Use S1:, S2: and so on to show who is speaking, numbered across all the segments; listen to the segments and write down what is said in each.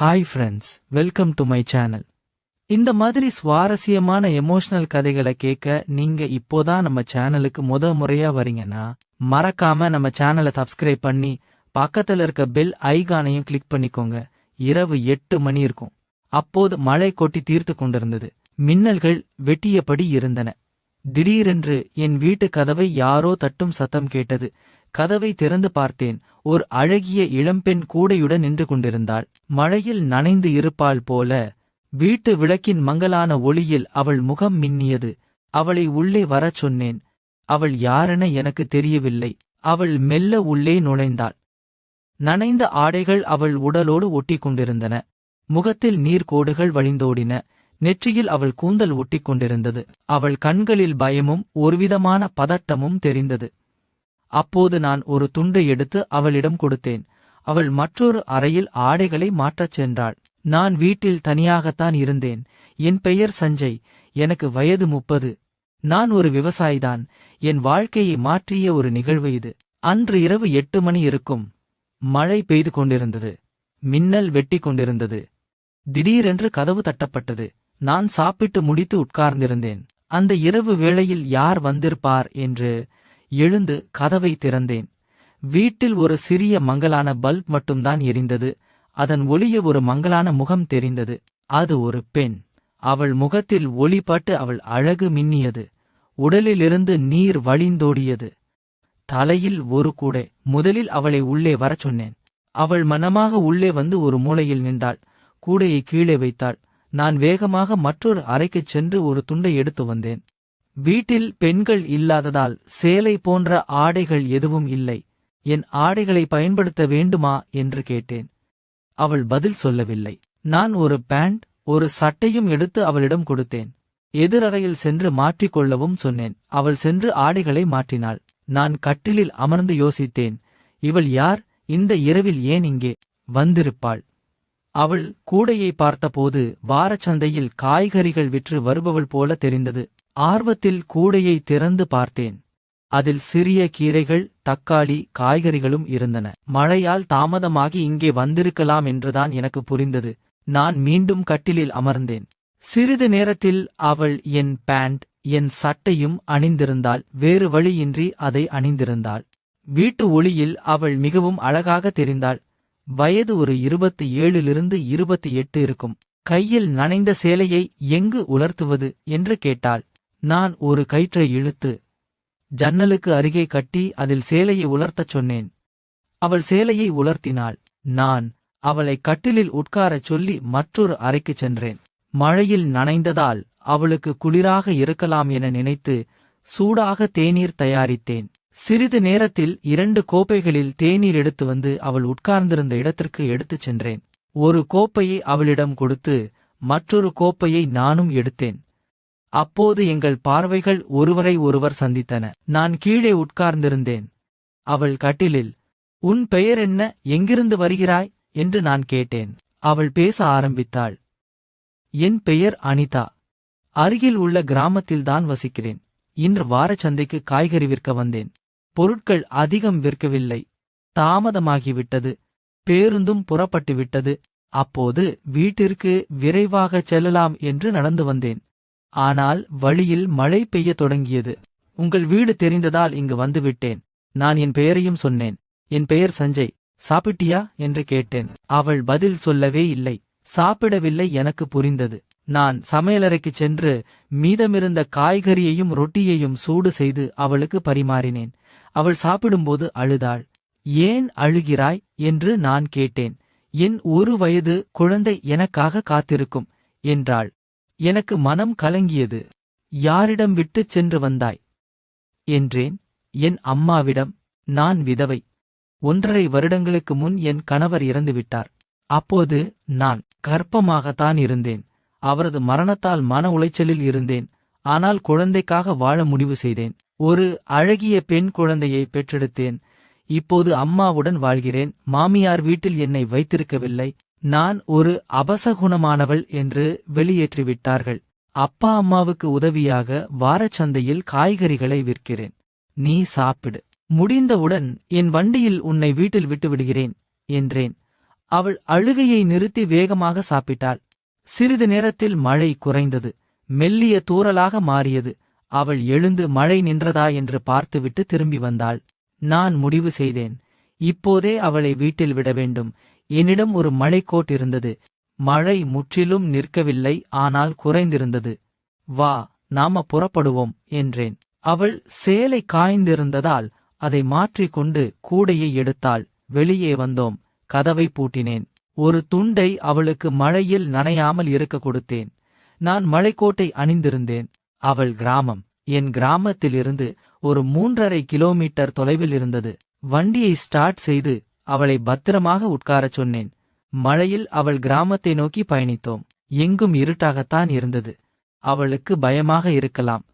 S1: Hi friends welcome to my channel இந்த மாதிரி சுவாரஸ்யமான எமோஷனல் கதைகளை கேட்க நீங்க இப்போதான் நம்ம சேனலுக்கு முத முறையா வரீங்கன்னா மறக்காம நம்ம சேனலை சப்ஸ்கிரைப் பண்ணி பக்கத்துல இருக்க பெல் ஐகானையும் கிளிக் பண்ணிக்கோங்க. இரவு எட்டு மணி இருக்கும். அப்போது மழை கொட்டி தீர்த்து கொண்டிருந்தது. மின்னல்கள் வெட்டியபடி இருந்தன. திடீரென்று என் வீட்டு கதவை யாரோ தட்டும் சத்தம் கேட்டது. கதவை திறந்து பார்த்தேன். ஓர் அழகிய இளம்பெண் கூடையுடன் நின்று கொண்டிருந்தாள். மழையில் நனைந்து இருப்பாள் போல வீட்டு விளக்கின் மங்கலான ஒளியில் அவள் முகம் மின்னியது. அவளை உள்ளே வரச் சொன்னேன். அவள் யாரென எனக்கு தெரியவில்லை. அவள் மெல்ல உள்ளே நுழைந்தாள். நனைந்த ஆடைகள் அவள் உடலோடு ஒட்டிக் கொண்டிருந்தன. முகத்தில் நீர்க்கோடுகள் வழிந்தோடின. நெற்றியில் அவள் கூந்தல் ஒட்டிக் கொண்டிருந்தது. அவள் கண்களில் பயமும் ஒருவிதமான பதட்டமும் தெரிந்தது. அப்போது நான் ஒரு துண்டை எடுத்து அவளிடம் கொடுத்தேன். அவள் மற்றொரு அறையில் ஆடைகளை மாற்றச் சென்றாள். நான் வீட்டில் தனியாகத்தான் இருந்தேன். என் பெயர் சஞ்சய். எனக்கு வயது முப்பது. நான் ஒரு விவசாயிதான். என் வாழ்க்கையை மாற்றிய ஒரு நிகழ்வு இது. அன்று இரவு எட்டு மணி இருக்கும். மழை பெய்து கொண்டிருந்தது. மின்னல் வெட்டி கொண்டிருந்தது. திடீரென்று கதவு தட்டப்பட்டது. நான் சாப்பிட்டு முடித்து உட்கார்ந்திருந்தேன். அந்த இரவு வேளையில் யார் வந்திருப்பார் என்று எழுந்து கதவை திறந்தேன். வீட்டில் ஒரு சிறிய மங்கலான பல்ப் மட்டும்தான் எரிந்தது. அதன் ஒளிய ஒரு மங்கலான முகம் தெரிந்தது. அது ஒரு பெண். அவள் முகத்தில் ஒளிபட்டு அவள் அழகு மின்னியது. உடலிலிருந்து நீர் வழிந்தோடியது. தலையில் ஒரு கூடை. முதலில் அவளை உள்ளே வரச் சொன்னேன். அவள் மனமாக உள்ளே வந்து ஒரு மூலையில் நின்றாள். கூடையை கீழே வைத்தாள். நான் வேகமாக மற்றொரு அறைக்குச் சென்று ஒரு துண்டை எடுத்து வந்தேன். வீட்டில் பெண்கள் இல்லாததால் சேலை போன்ற ஆடைகள் எதுவும் இல்லை. என் ஆடைகளை பயன்படுத்த வேண்டுமா? என்று கேட்டேன். அவள் பதில் சொல்லவில்லை. நான் ஒரு பேண்ட் ஒரு சட்டையும் எடுத்து அவளிடம் கொடுத்தேன். எதிரறையில் சென்று மாற்றிக்கொள்ளவும் சொன்னேன். அவள் சென்று ஆடைகளை மாற்றினாள். நான் கட்டிலில் அமர்ந்து யோசித்தேன். இவள் யார்? இந்த இரவில் ஏன் இங்கே வந்திருப்பாள்? அவள் கூடையை பார்த்தபோது வாரச்சந்தையில் காய்கறிகள் விற்று வருபவள் போல தெரிந்தது. ஆர்வத்தில் கூடையை திறந்து பார்த்தேன். அதில் சிறிய கீரைகள் தக்காளி காய்கறிகளும் இருந்தன. மழையால் தாமதமாகி இங்கே வந்திருக்கலாம் என்றுதான் எனக்கு புரிந்தது. நான் மீண்டும் கட்டிலில் அமர்ந்தேன். சிறிது நேரத்தில் அவள் என் பேண்ட் என் சட்டையும் அணிந்திருந்தாள். வேறு வழியின்றி அதை அணிந்திருந்தாள். வீட்டு ஒளியில் அவள் மிகவும் அழகாக தெரிந்தாள். வயது ஒரு இருபத்தி ஏழிலிருந்து இருபத்தி எட்டு இருக்கும். கையில் நனைந்த சேலையை எங்கு உலர்த்துவது என்று கேட்டாள். நான் ஒரு கயிற்றை இழுத்து ஜன்னலுக்கு அருகே கட்டி அதில் சேலையை உலர்த்தச் சொன்னேன். அவள் சேலையை உலர்த்தினாள். நான் அவளை கட்டிலில் உட்காரச் சொல்லி மற்றொரு அறைக்குச் சென்றேன். மழையில் நனைந்ததால் அவளுக்கு குளிராக இருக்கலாம் என நினைத்து சூடாக தேநீர் தயாரித்தேன். சிறிது நேரத்தில் இரண்டு கோப்பைகளில் தேநீர் எடுத்து வந்து அவள் உட்கார்ந்திருந்த இடத்திற்கு எடுத்துச் சென்றேன். ஒரு கோப்பையை அவளிடம் கொடுத்து மற்றொரு கோப்பையை நானும் எடுத்தேன். அப்போது எங்கள் பார்வைகள் ஒருவரை ஒருவர் சந்தித்தன. நான் கீழே உட்கார்ந்திருந்தேன். அவள் கட்டிலில் உன் பெயர் என்ன? எங்கிருந்து வருகிறாய்? என்று நான் கேட்டேன். அவள் பேச ஆரம்பித்தாள். என் பெயர் அனிதா. அருகில் உள்ள கிராமத்தில்தான் வசிக்கிறேன். இன்று வாரச்சந்தைக்கு காய்கறி விற்க வந்தேன். பொருட்கள் அதிகம் விற்கவில்லை. தாமதமாகிவிட்டது. பேருந்தும் புறப்பட்டு விட்டது அப்போது வீட்டிற்கு விரைவாகச் செல்லலாம் என்று நடந்து வந்தேன். ஆனால் வழியில் மழை பெய்யத் தொடங்கியது. உங்கள் வீடு தெரிந்ததால் இங்கு வந்துவிட்டேன். நான் என் பெயரையும் சொன்னேன். என் பெயர் சஞ்சய். சாப்பிட்டியா? என்று கேட்டேன். அவள் பதில் சொல்லவே இல்லை. சாப்பிடவில்லை எனக்கு புரிந்தது. நான் சமையலறைக்குச் சென்று மீதமிருந்த காய்கறியையும் ரொட்டியையும் சூடு செய்து அவளுக்கு பரிமாறினேன். அவள் சாப்பிடும்போது அழுதாள். ஏன் அழுகிறாய்? என்று நான் கேட்டேன். என் ஒரு வயது குழந்தை எனக்காக காத்திருக்கும் என்றாள். எனக்கு மனம் கலங்கியது. யாரிடம் விட்டுச் சென்று வந்தாய்? என்றேன். என் அம்மாவிடம் நான் விதவை. ஒன்றரை வருடங்களுக்கு முன் என் கணவர் இறந்துவிட்டார். அப்போது நான் கற்பமாகத்தான் இருந்தேன். அவரது மரணத்தால் மன உளைச்சலில் இருந்தேன். ஆனால் குழந்தைக்காக வாழ முடிவு செய்தேன். ஒரு அழகிய பெண் குழந்தையை பெற்றெடுத்தேன். இப்போது அம்மாவுடன் வாழ்கிறேன். மாமியார் வீட்டில் என்னை வைத்திருக்கவில்லை. நான் ஒரு அபசகுணமானவள் என்று வெளியேற்றிவிட்டார்கள். அப்பா அம்மாவுக்கு உதவியாக வாரச்சந்தையில் காய்கறிகளை விற்கிறேன். நீ சாப்பிடு. முடிந்தவுடன் என் வண்டியில் உன்னை வீட்டில் விட்டுவிடுகிறேன் என்றேன். அவள் அழுகையை நிறுத்தி வேகமாக சாப்பிட்டாள். சிறிது நேரத்தில் மழை குறைந்தது. மெல்லிய தூறலாக மாறியது. அவள் எழுந்து மழை நின்றதா என்று பார்த்துவிட்டு திரும்பி வந்தாள். நான் முடிவு செய்தேன். இப்போதே அவளை வீட்டில் விட வேண்டும். என்னிடம் ஒரு மழைக்கோட் இருந்தது. மழை முற்றிலும் நிற்கவில்லை ஆனால் குறைந்திருந்தது. வா நாம புறப்படுவோம் என்றேன். அவள் சேலை காய்ந்திருந்ததால் அதை மாற்றிக்கொண்டு கூடையை எடுத்தாள். வெளியே வந்தோம். கதவை பூட்டினேன். ஒரு துண்டை அவளுக்கு மழையில் நனையாமல் இருக்க கொடுத்தேன். நான் மழைக்கோட்டை அணிந்திருந்தேன். அவள் கிராமம். என் கிராமத்திலிருந்து ஒரு மூன்றரை கிலோமீட்டர் தொலைவில் இருந்தது. வண்டியை ஸ்டார்ட் செய்து அவளை பத்திரமாக உட்காரச் சொன்னேன். மழையில் அவள் கிராமத்தை நோக்கி பயணித்தோம். எங்கும் இருட்டாகத்தான் இருந்தது. அவளுக்கு பயமாக இருக்கலாம்.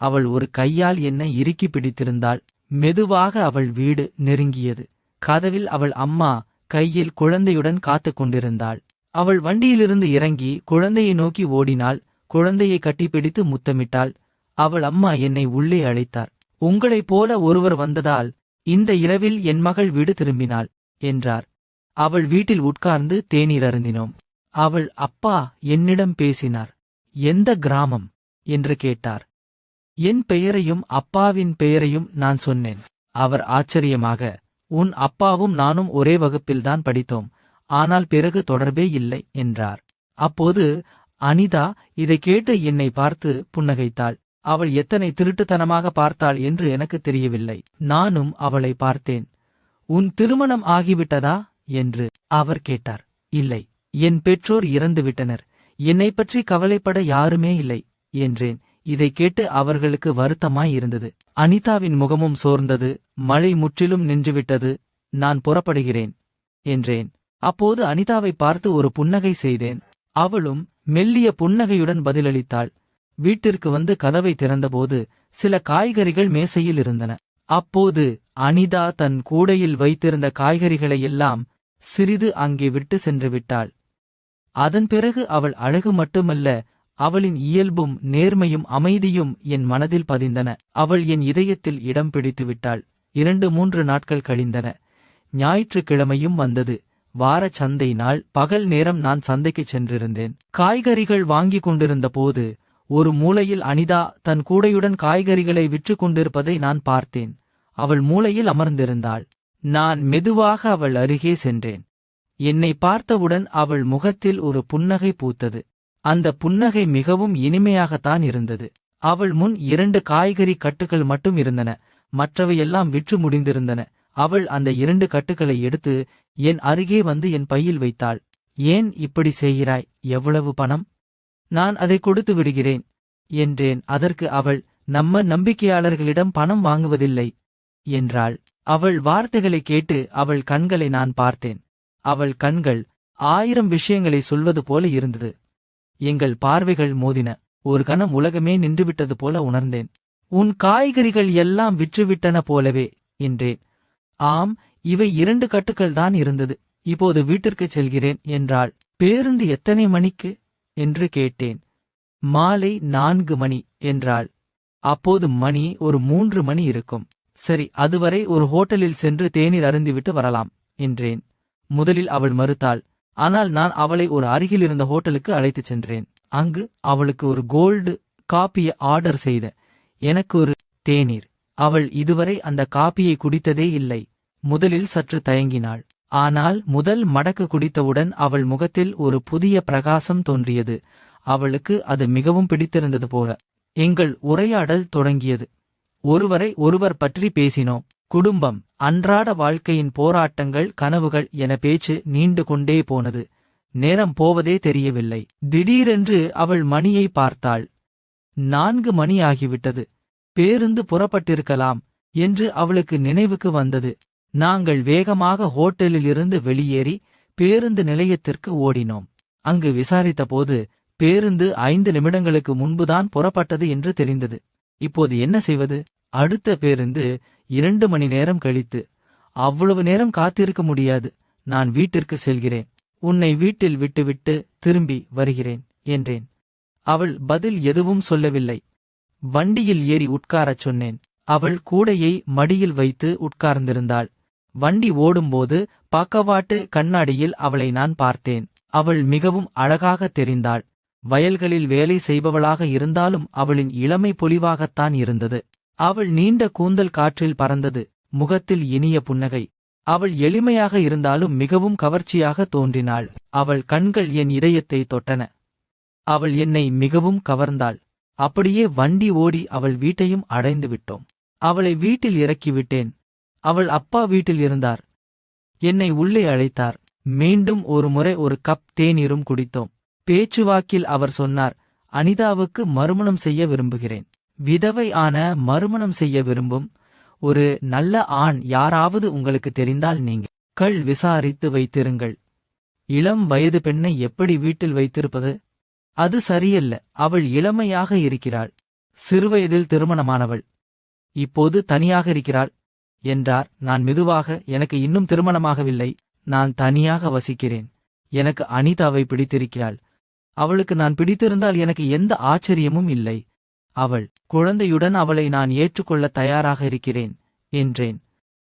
S1: அவள் ஒரு கையால் என்னை இறுக்கி பிடித்திருந்தாள். மெதுவாக அவள் வீடு நெருங்கியது. கதவில் அவள் அம்மா கையில் குழந்தையுடன் காத்துக் கொண்டிருந்தாள். அவள் வண்டியிலிருந்து இறங்கி குழந்தையை நோக்கி ஓடினாள். குழந்தையை கட்டிப்பிடித்து முத்தமிட்டாள். அவள் அம்மா என்னை உள்ளே அழைத்தார். உங்களைப் போல ஒருவர் வந்ததால் இந்த இரவில் என் மகள் வீடு திரும்பினாள். என்றார். அவள் வீட்டில் உட்கார்ந்து தேநீர் அருந்தினோம். அவள் அப்பா என்னிடம் பேசினார். எந்த கிராமம்? என்று கேட்டார். என் பெயரையும் அப்பாவின் பெயரையும் நான் சொன்னேன். அவர் ஆச்சரியமாக உன் அப்பாவும் நானும் ஒரே வகுப்பில்தான் படித்தோம். ஆனால் பிறகு தொடர்பே இல்லை என்றார். அப்போது அனிதா இதை கேட்டு என்னை பார்த்து புன்னகைத்தாள். அவள் எத்தனை திருட்டுத்தனமாக பார்த்தாள் என்று எனக்கு தெரியவில்லை. நானும் அவளை பார்த்தேன். உன் திருமணம் ஆகிவிட்டதா? என்று அவர் கேட்டார். இல்லை என் பெற்றோர் இறந்துவிட்டனர். என்னைப் பற்றி கவலைப்பட யாருமே இல்லை என்றேன். இதைக் கேட்டு அவர்களுக்கு வருத்தமாய் இருந்தது அனிதாவின் முகமும் சோர்ந்தது. மழை முற்றிலும் நின்றுவிட்டது. நான் புறப்படுகிறேன் என்றேன். அப்போது அனிதாவை பார்த்து ஒரு புன்னகை செய்தேன். அவளும் மெல்லிய புன்னகையுடன் பதிலளித்தாள். வீட்டிற்கு வந்து கதவை திறந்தபோது சில காய்கறிகள் மேசையில் இருந்தன. அப்போது அனிதா தன் கூடையில் வைத்திருந்த காய்கறிகளை எல்லாம் சிறிது அங்கே விட்டு சென்று விட்டாள். அதன் பிறகு அவள் அழகு மட்டுமல்ல அவளின் இயல்பும் நேர்மையும் அமைதியும் என் மனதில் பதிந்தன. அவள் என் இதயத்தில் இடம் பிடித்து விட்டாள். இரண்டு மூன்று நாட்கள் கழிந்தன. ஞாயிற்றுக்கிழமையும் வந்தது. வாரச் சந்தை நாள். பகல் நேரம் நான் சந்தைக்குச் சென்றிருந்தேன். காய்கறிகள் வாங்கிக் கொண்டிருந்த போது ஒரு மூலையில் அனிதா தன் கூடையுடன் காய்கறிகளை விற்று கொண்டிருப்பதை நான் பார்த்தேன். அவள் மூலையில் அமர்ந்திருந்தாள். நான் மெதுவாக அவள் அருகே சென்றேன். என்னை பார்த்தவுடன் அவள் முகத்தில் ஒரு புன்னகை பூத்தது. அந்த புன்னகை மிகவும் இனிமையாகத்தான் இருந்தது. அவள் முன் இரண்டு காய்கறி கட்டுகள் மட்டும் இருந்தன. மற்றவையெல்லாம் விற்று முடிந்திருந்தன. அவள் அந்த இரண்டு கட்டுகளை எடுத்து என் அருகே வந்து என் பையில் வைத்தாள். ஏன் இப்படி செய்கிறாய்? எவ்வளவு பணம்? நான் அதை கொடுத்து விடுகிறேன் என்றேன். அதற்கு அவள் நம்ம நம்பிக்கையாளர்களிடம் பணம் வாங்குவதில்லை என்றாள். அவள் வார்த்தைகளை கேட்டு அவள் கண்களை நான் பார்த்தேன். அவள் கண்கள் ஆயிரம் விஷயங்களை சொல்வது போல இருந்தது. எங்கள் பார்வைகள் மோதின. ஒரு கணம் உலகமே நின்றுவிட்டது போல உணர்ந்தேன். உன் காய்கறிகள் எல்லாம் விற்றுவிட்டன போலவே என்றேன். ஆம் இவை இரண்டு கட்டுக்கள் தான் இருந்தது. இப்போது வீட்டிற்குச் செல்கிறேன் என்றாள். பேருந்து எத்தனை மணிக்கு? என்று கேட்டேன். மாலை நான்கு மணி என்றாள். அப்போது மணி ஒரு மூன்று மணி இருக்கும். சரி அதுவரை ஒரு ஹோட்டலில் சென்று தேநீர் அருந்திவிட்டு வரலாம் என்றேன். முதலில் அவள் மறுத்தாள். ஆனால் நான் அவளை ஒரு அருகிலிருந்த ஹோட்டலுக்கு அழைத்துச் சென்றேன். அங்கு அவளுக்கு ஒரு கோல்டு காப்பியை ஆர்டர் செய்த எனக்கு ஒரு தேநீர். அவள் இதுவரை அந்த காப்பியை குடித்ததே இல்லை. முதலில் சற்று தயங்கினாள். ஆனால் முதல் மடக்கு குடித்தவுடன் அவள் முகத்தில் ஒரு புதிய பிரகாசம் தோன்றியது. அவளுக்கு அது மிகவும் பிடித்திருந்தது போல. எங்கள் உரையாடல் தொடங்கியது. ஒருவரை ஒருவர் பற்றி பேசினோம். குடும்பம் அன்றாட வாழ்க்கையின் போராட்டங்கள் கனவுகள் என பேச்சு நீண்டு கொண்டே போனது. நேரம் போவதே தெரியவில்லை. திடீரென்று அவள் மணியை பார்த்தாள். நான்கு மணி ஆகிவிட்டது. பேருந்து புறப்பட்டிருக்கலாம் என்று அவளுக்கு நினைவுக்கு வந்தது. நாங்கள் வேகமாக ஹோட்டலிலிருந்து வெளியேறி பேருந்து நிலையத்திற்கு ஓடினோம். அங்கு விசாரித்தபோது பேருந்து ஐந்து நிமிடங்களுக்கு முன்புதான் புறப்பட்டது என்று தெரிந்தது. இப்போது என்ன செய்வது? அடுத்த பேருந்து இரண்டு மணி நேரம் கழித்து. அவ்வளவு நேரம் காத்திருக்க முடியாது. நான் வீட்டிற்கு செல்கிறேன். உன்னை வீட்டில் விட்டுவிட்டு திரும்பி வருகிறேன் என்றேன். அவள் பதில் எதுவும் சொல்லவில்லை. வண்டியில் ஏறி உட்காரச் சொன்னேன். அவள் கூடையை மடியில் வைத்து உட்கார்ந்திருந்தாள். வண்டி ஓடும்போது பக்கவாட்டு கண்ணாடியில் அவளை நான் பார்த்தேன். அவள் மிகவும் அழகாக தெரிந்தாள். வயல்களில் வேலை செய்பவளாக இருந்தாலும் அவளின் இளமை பொலிவாகத்தான் இருந்தது. அவள் நீண்ட கூந்தல் காற்றில் பறந்தது. முகத்தில் இனிய புன்னகை. அவள் எளிமையாக இருந்தாலும் மிகவும் கவர்ச்சியாக தோன்றினாள். அவள் கண்கள் என் இதயத்தை தொட்டன. அவள் என்னை மிகவும் கவர்ந்தாள். அப்படியே வண்டி ஓடி அவள் வீட்டையும் அடைந்து விட்டோம் அவளை வீட்டில் இறக்கிவிட்டேன். அவள் அப்பா வீட்டில் இருந்தார். என்னை உள்ளே அழைத்தார். மீண்டும் ஒரு முறை ஒரு கப் தேநீரும் குடித்தோம். பேச்சுவாக்கில் அவர் சொன்னார் அனிதாவுக்கு மறுமணம் செய்ய விரும்புகிறேன். விதவை ஆன மறுமணம் செய்ய விரும்பும் ஒரு நல்ல ஆண் யாராவது உங்களுக்கு தெரிந்தால் நீங்கள் கள் விசாரித்து வைத்திருங்கள். இளம் வயது பெண்ணை எப்படி வீட்டில் வைத்திருப்பது? அது சரியல்ல. அவள் இளமையாக இருக்கிறாள். சிறுவயதில் திருமணமானவள். இப்போது தனியாக இருக்கிறாள். என்றார். நான் மெதுவாக எனக்கு இன்னும் திருமணமாகவில்லை. நான் தனியாக வசிக்கிறேன். எனக்கு அனிதாவை பிடித்திருக்கிறாள். அவளுக்கு நான் பிடித்திருந்தால் எனக்கு எந்த ஆச்சரியமும் இல்லை. அவள் குழந்தையுடன் அவளை நான் ஏற்றுக்கொள்ள தயாராக இருக்கிறேன் என்றேன்.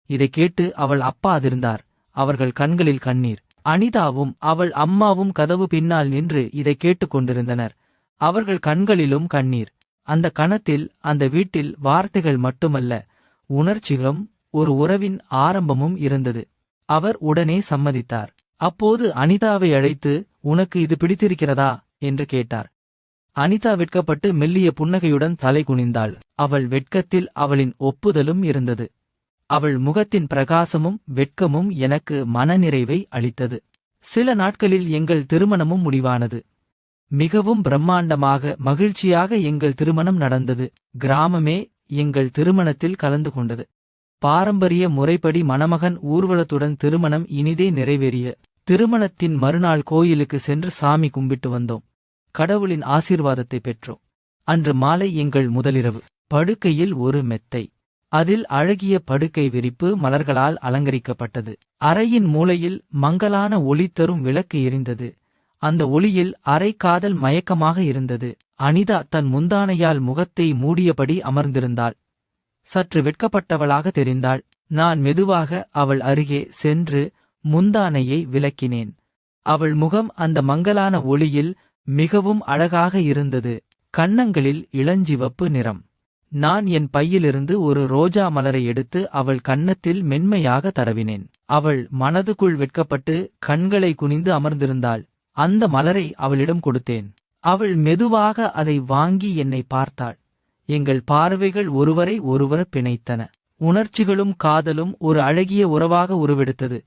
S1: இதைக் கேட்டு அவள் அப்பா அதிர்ந்தார். அவர்கள் கண்களில் கண்ணீர். அனிதாவும் அவள் அம்மாவும் கதவு பின்னால் நின்று இதைக் கேட்டுக் கொண்டிருந்தனர். அவர்கள் கண்களிலும் கண்ணீர். அந்த கணத்தில் அந்த வீட்டில் வார்த்தைகள் மட்டுமல்ல. உணர்ச்சிகளும் ஒரு உறவின் ஆரம்பமும் இருந்தது. அவர் உடனே சம்மதித்தார். அப்போது அனிதாவை அழைத்து உனக்கு இது பிடித்திருக்கிறதா? என்று கேட்டார். அனிதா வெட்கப்பட்டு மெல்லிய புன்னகையுடன் தலை குனிந்தாள். அவள் வெட்கத்தில் அவளின் ஒப்புதலும் இருந்தது. அவள் முகத்தின் பிரகாசமும் வெட்கமும் எனக்கு மனநிறைவை அளித்தது. சில நாட்களில் எங்கள் திருமணமும் முடிவானது. மிகவும் பிரம்மாண்டமாக மகிழ்ச்சியாக எங்கள் திருமணம் நடந்தது. கிராமமே எங்கள் திருமணத்தில் கலந்து கொண்டது. பாரம்பரிய முறைப்படி மணமகன் ஊர்வலத்துடன் திருமணம் இனிதே நிறைவேறிய. திருமணத்தின் மறுநாள் கோயிலுக்கு சென்று சாமி கும்பிட்டு வந்தோம். கடவுளின் ஆசீர்வாதத்தை பெற்றோம். அன்று மாலை எங்கள் முதலிரவு. படுக்கையில் ஒரு மெத்தை. அதில் அழகிய படுக்கை விரிப்பு மலர்களால் அலங்கரிக்கப்பட்டது. அறையின் மூலையில் மங்கலான ஒளி தரும் விளக்கு எரிந்தது. அந்த ஒளியில் அரை காதல் மயக்கமாக இருந்தது. அனிதா தன் முந்தானையால் முகத்தை மூடியபடி அமர்ந்திருந்தாள். சற்று வெட்கப்பட்டவளாக தெரிந்தாள். நான் மெதுவாக அவள் அருகே சென்று முந்தானையை விலக்கினேன் அவள் முகம் அந்த மங்கலான ஒளியில் மிகவும் அழகாக இருந்தது. கன்னங்களில் இளஞ்சிவப்பு நிறம். நான் என் பையிலிருந்து ஒரு ரோஜா மலரை எடுத்து அவள் கன்னத்தில் மென்மையாக தடவினேன். அவள் மனதுக்குள் வெட்கப்பட்டு கண்களை குனிந்து அமர்ந்திருந்தாள். அந்த மலரை அவளிடம் கொடுத்தேன். அவள் மெதுவாக அதை வாங்கி என்னை பார்த்தாள். எங்கள் பார்வைகள் ஒருவரை ஒருவர் பிணைத்தன. உணர்ச்சிகளும் காதலும் ஒரு அழகிய உறவாக உருவெடுத்தது.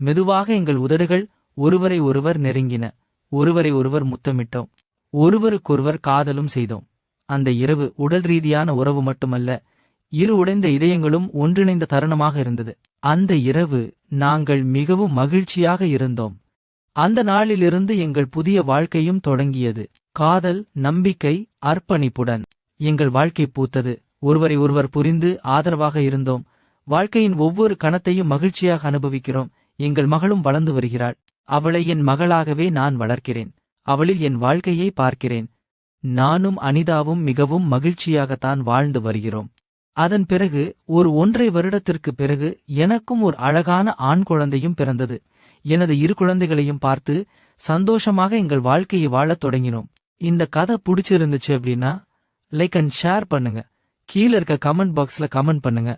S1: மெதுவாக எங்கள் உதடுகள் ஒருவரை ஒருவர் நெருங்கின. ஒருவரை ஒருவர் முத்தமிட்டோம். ஒருவருக்கொருவர் காதலும் செய்தோம். அந்த இரவு உடல் ரீதியான உறவு மட்டுமல்ல இரு உடைந்த இதயங்களும் ஒன்றிணைந்த தருணமாக இருந்தது. அந்த இரவு நாங்கள் மிகவும் மகிழ்ச்சியாக இருந்தோம். அந்த நாளிலிருந்து எங்கள் புதிய வாழ்க்கையும் தொடங்கியது. காதல் நம்பிக்கை அர்ப்பணிப்புடன். எங்கள் வாழ்க்கை பூத்தது. ஒருவரை ஒருவர் புரிந்து ஆதரவாக இருந்தோம். வாழ்க்கையின் ஒவ்வொரு கணத்தையும் மகிழ்ச்சியாக அனுபவிக்கிறோம். எங்கள் மகளும் வளர்ந்து வருகிறாள். அவளை என் மகளாகவே நான் வளர்க்கிறேன். அவளில் என் வாழ்க்கையை பார்க்கிறேன். நானும் அனிதாவும் மிகவும் மகிழ்ச்சியாகத்தான் வாழ்ந்து வருகிறோம். அதன் பிறகு ஒரு ஒன்றை வருடத்திற்கு பிறகு எனக்கும் ஒரு அழகான ஆண் குழந்தையும் பிறந்தது. எனது இரு குழந்தைகளையும் பார்த்து சந்தோஷமாக எங்கள் வாழ்க்கையை வாழத் தொடங்கினோம். இந்த கதை பிடிச்சிருந்துச்சு அப்படின்னா லைக் அண்ட் ஷேர் பண்ணுங்க. கீழ இருக்க கமெண்ட் பாக்ஸ்ல கமெண்ட் பண்ணுங்க.